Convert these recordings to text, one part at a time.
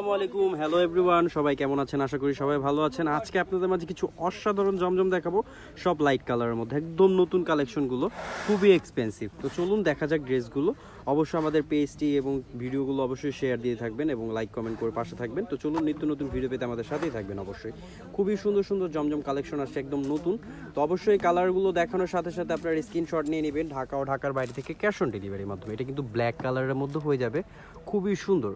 আসসালামু আলাইকুম। Hello everyone সবাই কেমন আছেন? আশা করি সবাই ভালো আছেন। আজকে আপনাদের মাঝে কিছু অসাধারণ জমজম দেখাবো। সব লাইট কালারের মধ্যে। একদম নতুন কালেকশনগুলো খুবই এক্সপেন্সিভ তো চলুন দেখা যাক ড্রেসগুলো অবশ্যই আমাদের পেজটি এবং ভিডিওগুলো অবশ্যই শেয়ার দিয়ে থাকবেন এবং লাইক কমেন্ট করে পাশে থাকবেন। তো চলুন নিত্য নতুন ভিডিও পেতে আমাদের সাথেই থাকবেন অবশ্যই। খুবই সুন্দর সুন্দর জমজম কালেকশন আসছে, একদম নতুন। তো অবশ্যই কালারগুলো দেখানোর সাথে সাথে আপনার স্ক্রিনশট নিয়ে নেবেন। ঢাকা ও ঢাকার বাইরে থেকে ক্যাশ অন ডেলিভারির মাধ্যমে। এটা কিন্তু ব্ল্যাক কালারের মধ্যে হয়ে যাবে। খুবই সুন্দর।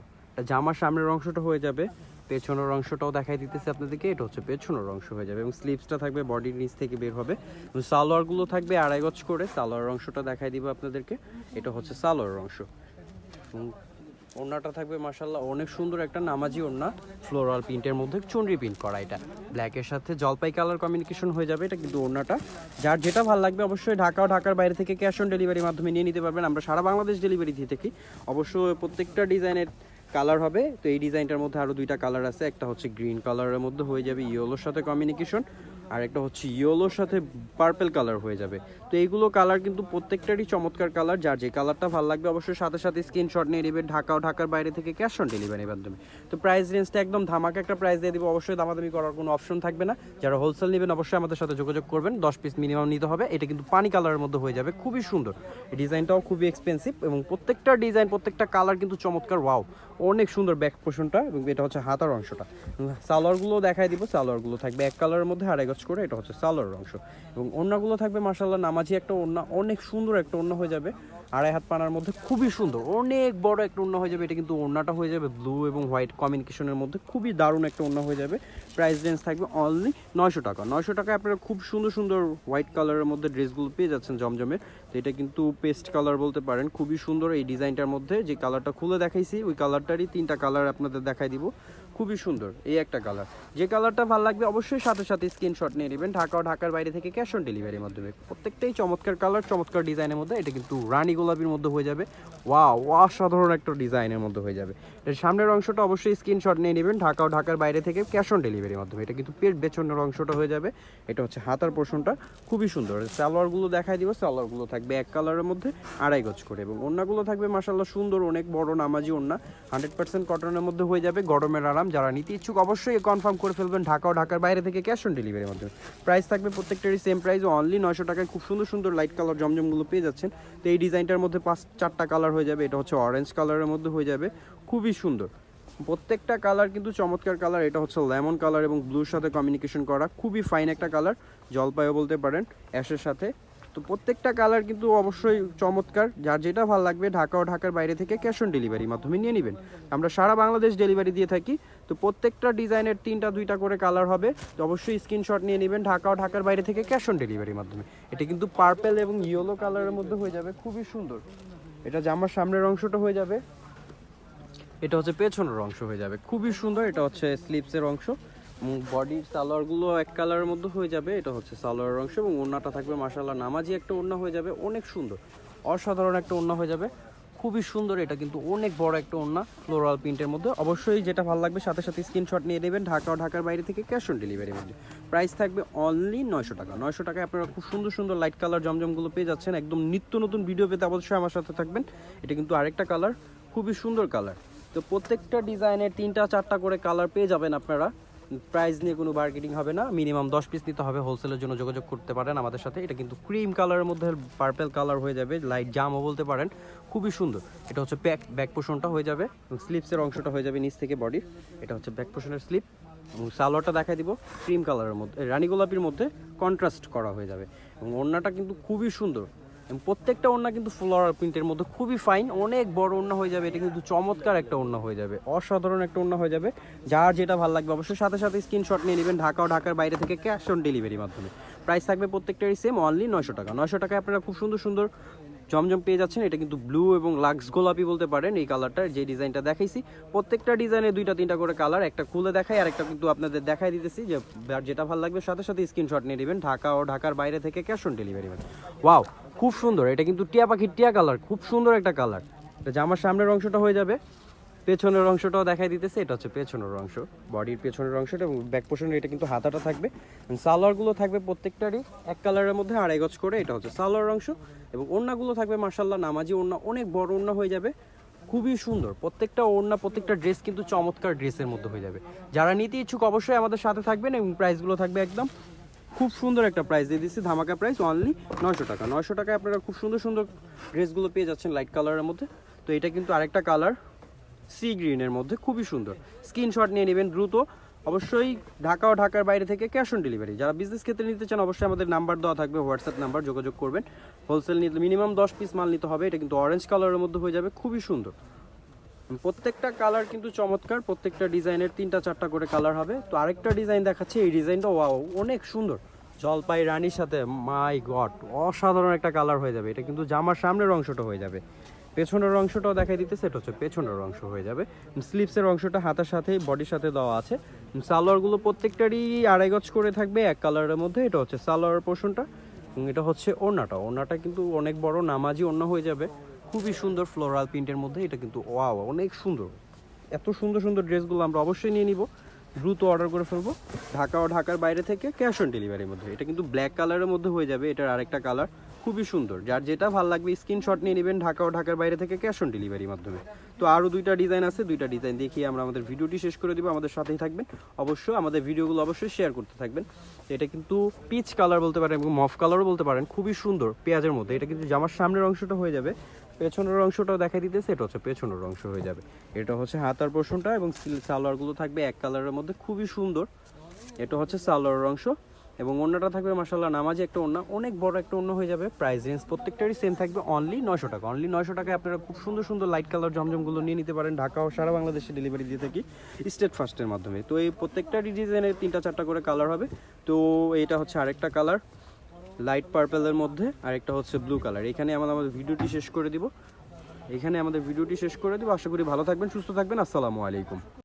জামার সামনের অংশটা হয়ে যাবে, পেছনের অংশটাও দেখাই দিতেছে আপনাদেরকে, এটা হচ্ছে পেছনের অংশ হয়ে যাবে এবং স্লিপসটা থাকবে বডির নিচ থেকে বের হবে এবং সালোয়ারগুলো থাকবে আড়াই গজ করে সালোয়ার অংশটা দেখাই দিব আপনাদেরকে, এটা হচ্ছে সালোয়ার অংশ। ওড়নাটা থাকবে মাসাল্লাহ অনেক সুন্দর একটা নামাজি ওড়না ফ্লোরাল প্রিন্টের মধ্যে চুনরি প্রিন্ট করা এটা। ব্ল্যাকের সাথে জলপাই কালার কমিউনিকেশন হয়ে যাবে এটা কিন্তু ওড়নাটা। যার যেটা ভালো লাগবে অবশ্যই ঢাকা ও ঢাকার বাইরে থেকে ক্যাশ অন ডেলিভারির মাধ্যমে নিয়ে নিতে পারবেন। আমরা সারা বাংলাদেশ ডেলিভারি দিয়ে থাকি। অবশ্যই প্রত্যেকটা ডিজাইনের কালার হবে। তো এই ডিজাইনটার মধ্যে আরও দুইটা কালার আছে। একটা হচ্ছে গ্রিন কালারের মধ্যে হয়ে যাবে ইয়েলোর সাথে কমিউনিকেশন। আর একটা হচ্ছে ইয়েলোর সাথে পার্পেল কালার হয়ে যাবে। তো এইগুলো কালার কিন্তু প্রত্যেকটারই চমৎকার কালার যার যে কালারটা ভালো লাগবে অবশ্যই সাথে সাথে স্ক্রিনশট নিয়ে নেবে ঢাকা ও ঢাকার বাইরে থেকে ক্যাশ অন ডেলিভারির মাধ্যমে। তো প্রাইস রেঞ্জটা একদম ধামাকা একটা প্রাইস দিয়ে দিব, অবশ্যই দামাদামি করার কোনো অপশন থাকবে না। যারা হোলসেল নেবেন অবশ্যই আমাদের সাথে যোগাযোগ করবেন, দশ পিস মিনিমাম নিতে হবে। এটা কিন্তু পানি কালারের মধ্যে হয়ে যাবে, খুবই সুন্দর। ডিজাইনটাও খুবই এক্সপেন্সিভ এবং প্রত্যেকটা ডিজাইন, প্রত্যেকটা কালার কিন্তু চমৎকার ওয়াও অনেক সুন্দর ব্যাক পোষণটা এবং এটা হচ্ছে হাতার অংশটা। সালোয়ারগুলো দেখাই দিব, সালোয়ারগুলো থাকবে এক কালারের মধ্যে, আড়াই গজ করে, এটা হচ্ছে সালোয়ার অংশ। এবং ওড়নাগুলো থাকবে মার্শাল্লাহ নামাজি একটা ওড়না, অনেক সুন্দর একটা ওড়না হয়ে যাবে। আড়াই হাত পানার মধ্যে খুবই সুন্দর। অনেক বড় একটা ওড়না হয়ে যাবে। এটা কিন্তু ওড়নাটা হয়ে যাবে ব্লু এবং হোয়াইট কমিউনিকেশনের মধ্যে। খুবই দারুণ একটা ওড়না হয়ে যাবে। প্রাইস রেঞ্জ থাকবে অনলি নয়শো টাকা। নয়শো টাকায় আপনারা খুব সুন্দর সুন্দর হোয়াইট কালারের মধ্যে ড্রেসগুলো পেয়ে যাচ্ছেন জমজমের। তো এটা কিন্তু পেস্ট কালার বলতে পারেন। খুবই সুন্দর এই ডিজাইনটার মধ্যে। যে কালারটা খুলে দেখাইছি, ওই কালারটারই তিনটা কালার আপনাদের দেখাই দিব। খুবই সুন্দর এই একটা কালার যে কালারটা ভালো লাগবে অবশ্যই সাথে সাথে স্ক্রিনশট নিয়ে নেবেন। ঢাকা ও ঢাকার বাইরে থেকে ক্যাশ অন ডেলিভারির মাধ্যমে। প্রত্যেকটাই চমৎকার কালার চমৎকার ডিজাইনের মধ্যে। এটা কিন্তু রানী গোলাপির মধ্যে হয়ে যাবে। ওয়াও অসাধারণ একটা ডিজাইনের মধ্যে হয়ে যাবে। এর সামনের অংশটা অবশ্যই স্ক্রিনশট নিয়ে নেবেন, ঢাকা ও ঢাকার বাইরে থেকে ক্যাশ অন ডেলিভারির মাধ্যমে। এটা কিন্তু পেট বেচনের অংশটা হয়ে যাবে। এটা হচ্ছে হাতার পোর্শনটা খুবই সুন্দর। সালোয়ারগুলো দেখাই দিব, সালোয়ারগুলো থাকবে এক কালারের মধ্যে, আড়াই গজ করে। এবং ওড়নাগুলো থাকবে মাসাল্লাহ সুন্দর, অনেক বড় নামাজি ওড়না হান্ড্রেড পার্সেন্ট কটনের মধ্যে হয়ে যাবে, গরমের আরাম। যারা নিতে ইচ্ছুক, অবশ্যই কনফার্ম করে ফেলবেন ঢাকা ও ঢাকার বাইরে থেকে ক্যাশ অন ডেলিভারির মাধ্যমে। প্রাইস থাকবে প্রত্যেকটারই সেম প্রাইস অনলি নয়শো টাকায় খুব সুন্দর সুন্দর লাইট কালার জমজমগুলো পেয়ে যাচ্ছেন। তো এই ডিজাইনটার মধ্যে পাঁচ, চারটা কালার হয়ে যাবে। এটা হচ্ছে অরেঞ্জ কালারের মধ্যে হয়ে যাবে। খুবই সুন্দর। প্রত্যেকটা কালার কিন্তু চমৎকার কালার এটা হচ্ছে লেমন কালার এবং ব্লুর সাথে কমিউনিকেশন করা। খুবই ফাইন একটা কালার জলপাইও বলতে পারেন অ্যাশের সাথে। তো প্রত্যেকটা কালার কিন্তু অবশ্যই চমৎকার। যার যেটা ভালো লাগবে ঢাকা ও ঢাকার বাইরে থেকে ক্যাশ অন ডেলিভারির মাধ্যমে নিয়ে নেবেন। আমরা সারা বাংলাদেশ ডেলিভারি দিয়ে থাকি। তো প্রত্যেকটা ডিজাইনের তিনটা, দুইটা করে কালার হবে। তো অবশ্যই স্ক্রিনশট নিয়ে নেবেন ঢাকা ও ঢাকার বাইরে থেকে ক্যাশ অন ডেলিভারির মাধ্যমে। এটা কিন্তু পার্পেল এবং ইয়েলো কালারের মধ্যে হয়ে যাবে। খুবই সুন্দর। এটা জামার সামনের অংশটা হয়ে যাবে। এটা হচ্ছে পেছনের অংশ হয়ে যাবে। খুবই সুন্দর। এটা হচ্ছে স্লিপসের অংশ। বডির সালোয়ারগুলো এক কালারের মধ্যে হয়ে যাবে, এটা হচ্ছে সালোয়ারের অংশ এবং ওড়নাটা থাকবে মাসাল্লাহ নামাজি একটা ওড়না হয়ে যাবে, অনেক সুন্দর। অসাধারণ একটা ওড়না হয়ে যাবে, খুবই সুন্দর, এটা কিন্তু অনেক বড় একটা ওড়না ফ্লোরাল প্রিন্টের মধ্যে। অবশ্যই যেটা ভালো লাগবে, সাথে সাথে স্ক্রিনশট নিয়ে নেবেন, ঢাকা ও ঢাকার বাইরে থেকে ক্যাশ অন ডেলিভারির মধ্যে। প্রাইস থাকবে অনলি নয়শো টাকা। নয়শো টাকায় আপনারা খুব সুন্দর সুন্দর লাইট কালার জমজমগুলো পেয়ে যাচ্ছেন, একদম নিত্য নতুন ভিডিও পেতে অবশ্যই আমার সাথে থাকবেন। এটা কিন্তু আরেকটা কালার খুবই সুন্দর কালার তো প্রত্যেকটা ডিজাইনের তিনটা, চারটা করে কালার পেয়ে যাবেন আপনারা। প্রাইস নিয়ে কোনো মার্কেটিং হবে না মিনিমাম দশ পিস নিতে হবে হোলসেলের জন্য যোগাযোগ করতে পারেন আমাদের সাথে। এটা কিন্তু ক্রিম কালারের মধ্যে পার্পেল কালার হয়ে যাবে লাইট জামও বলতে পারেন, খুবই সুন্দর। এটা হচ্ছে ব্যাক ব্যাক পোষণটা হয়ে যাবে, এবং স্লিপসের অংশটা হয়ে যাবে নিচ থেকে বডির এটা হচ্ছে ব্যাক পোষণের স্লিপ এবং সালোয়ারটা দেখাই দিব ক্রিম কালারের মধ্যে, রানী গোলাপির মধ্যে কন্ট্রাস্ট করা হয়ে যাবে। এবং ওড়নাটা কিন্তু খুবই সুন্দর। প্রত্যেকটা ওড়না কিন্তু ফ্লোরাল প্রিন্টের মধ্যে খুবই ফাইন অনেক বড় ওড়না হয়ে যাবে, এটা কিন্তু চমৎকার একটা ওড়না হয়ে যাবে, অসাধারণ একটা ওড়না হয়ে যাবে, যার যেটা ভালো লাগবে অবশ্যই। সাথে সাথে স্ক্রিনশট নিয়ে নেবেন ঢাকা ও ঢাকার বাইরে থেকে ক্যাশ অন ডেলিভারির মাধ্যমে। প্রাইস থাকবে প্রত্যেকটারই সেম অনলি নয়শো টাকা। নয়শো টাকায় আপনারা খুব সুন্দর সুন্দর জমজম পেয়ে যাচ্ছেন, এটা কিন্তু ব্লু এবং লাক্স গোলাপি বলতে পারেন এই কালারটা যে ডিজাইনটা দেখাইছি। প্রত্যেকটা ডিজাইনে দুইটা, তিনটা করে কালার একটা খুলে দেখাই আর একটা কিন্তু আপনাদের দেখাই দিতেছি যে যেটা ভালো লাগবে, সাথে সাথে স্ক্রিনশট নিয়ে নেবেন ঢাকা ও ঢাকার বাইরে থেকে ক্যাশ অন ডেলিভারি ওয়াও খুব সুন্দর। এটা কিন্তু টিয়া পাখির টিয়া কালার, খুব সুন্দর একটা কালার। এটা জামার সামনের অংশটা হয়ে যাবে, পেছনের অংশটাও দেখাই দিতেছে, এটা হচ্ছে পেছনের অংশ, বডির পেছনের অংশটা এবং ব্যাক পোর্শনের এটা কিন্তু হাতাটা থাকবে। সালোয়ারগুলো থাকবে প্রত্যেকটারই এক কালারের মধ্যে আড়াই গজ করে, এটা হচ্ছে সালোয়ার অংশ এবং ওড়নাগুলো থাকবে মার্শাল্লাহ নামাজি ওড়না, অনেক বড় ওড়না হয়ে যাবে, খুবই সুন্দর। প্রত্যেকটা ওড়না, প্রত্যেকটা ড্রেস কিন্তু চমৎকার ড্রেসের মধ্যে হয়ে যাবে। যারা নিতে ইচ্ছুক অবশ্যই আমাদের সাথে থাকবেন এবং প্রাইসগুলো থাকবে একদম খুব সুন্দর একটা প্রাইস দিয়ে দিচ্ছি। ধামাকা প্রাইস অনলি নয়শো টাকা। নয়শো টাকায় আপনারা খুব সুন্দর সুন্দর ড্রেসগুলো পেয়ে যাচ্ছেন লাইট কালারের মধ্যে। তো এটা কিন্তু আরেকটা কালার সি গ্রিনের মধ্যে। খুবই সুন্দর। স্ক্রিনশট নিয়ে নেবেন দ্রুত। অবশ্যই ঢাকা ও ঢাকার বাইরে থেকে ক্যাশ অন ডেলিভারি যারা বিজনেস ক্ষেত্রে নিতে চান, অবশ্যই আমাদের নাম্বার দেওয়া থাকবে হোয়াটসঅ্যাপ নাম্বার যোগাযোগ করবেন। হোলসেল নিতে মিনিমাম দশ পিস মাল নিতে হবে। এটা কিন্তু অরেঞ্জ কালারের মধ্যে হয়ে যাবে। খুবই সুন্দর। প্রত্যেকটা কালার কিন্তু চমৎকার, প্রত্যেকটা ডিজাইনের তিনটা, চারটা করে কালার হবে। তো আরেকটা ডিজাইন দেখাচ্ছে, এই ডিজাইনটা ওয়াও, অনেক সুন্দর। জলপাই রানীর সাথে, মাই গড, অসাধারণ একটা কালার হয়ে যাবে। এটা কিন্তু জামার সামনের অংশটা হয়ে যাবে। পেছনের অংশটাও দেখাই দিতেছে, এটা হচ্ছে পেছনের অংশ হয়ে যাবে। স্লিপসের অংশটা হাতের সাথে বডির সাথে দেওয়া আছে। সালোয়ারগুলো প্রত্যেকটারই আড়াই গজ করে থাকবে, এক কালারের মধ্যে। এটা হচ্ছে সালোয়ার পোর্শনটা এটা হচ্ছে ওড়নাটা। ওড়নাটা কিন্তু অনেক বড়, নামাজি ওড়না হয়ে যাবে। খুবই সুন্দর ফ্লোরাল প্রিন্টের মধ্যে, এটা কিন্তু ওয়াও অনেক সুন্দর। এত সুন্দর সুন্দর ড্রেসগুলো আমরা অবশ্যই নিয়ে নিব। দ্রুত অর্ডার করে ফেলব। ঢাকা ও ঢাকার বাইরে থেকে ক্যাশ অন ডেলিভারির মধ্যে। এটা কিন্তু ব্ল্যাক কালারের মধ্যে হয়ে যাবে, এটার আরেকটা কালার খুবই সুন্দর। যার যেটা ভালো লাগবে স্ক্রিনশট নিয়ে নেবেন ঢাকা ও ঢাকার বাইরে থেকে ক্যাশ অন ডেলিভারির মাধ্যমে। তো আরও দুইটা ডিজাইন আছে, দুইটা ডিজাইন দেখিয়ে আমরা আমাদের ভিডিওটি শেষ করে দিব। আমাদের সাথেই থাকবেন। অবশ্যই আমাদের ভিডিওগুলো অবশ্যই শেয়ার করতে থাকবেন। এটা কিন্তু পিচ কালার বলতে পারেন এবং মফ কালারও বলতে পারেন। খুবই সুন্দর পেঁয়াজের মধ্যে। এটা কিন্তু জামার সামনের অংশটা হয়ে যাবে। পেছনের অংশটাও দেখা দিতেছে, এটা হচ্ছে পেছনের অংশ হয়ে যাবে। এটা হচ্ছে হাতার পোর্শনটা এবং সালোয়ারগুলো থাকবে এক কালারের মধ্যে, খুবই সুন্দর। এটা হচ্ছে সালোয়ারের অংশ এবং অন্যটা থাকবে মাসাল্লাহ নামাজি একটা অন্য অনেক বড় একটা অন্য হয়ে যাবে প্রাইস রেঞ্জ প্রত্যেকটারই সেম থাকবে অনলি নয়শো টাকা। অনলি নয়শো টাকায় আপনারা খুব সুন্দর সুন্দর লাইট কালার জমজমগুলো নিয়ে নিতে পারেন ঢাকা ও সারা বাংলাদেশে ডেলিভারি দিয়ে থাকি স্টেট ফার্স্টের মাধ্যমে। তো এই প্রত্যেকটা ডিজাইনের তিনটা চারটা করে কালার হবে। তো এটা হচ্ছে আরেকটা কালার লাইট পার্পেলের মধ্যে আর একটা হচ্ছে ব্লু কালার। এখানে আমরা আমাদের ভিডিওটি শেষ করে দিব। এখানে আমাদের ভিডিওটি শেষ করে দিব। আশা করি ভালো থাকবেন, সুস্থ থাকবেন। আসসালামু আলাইকুম।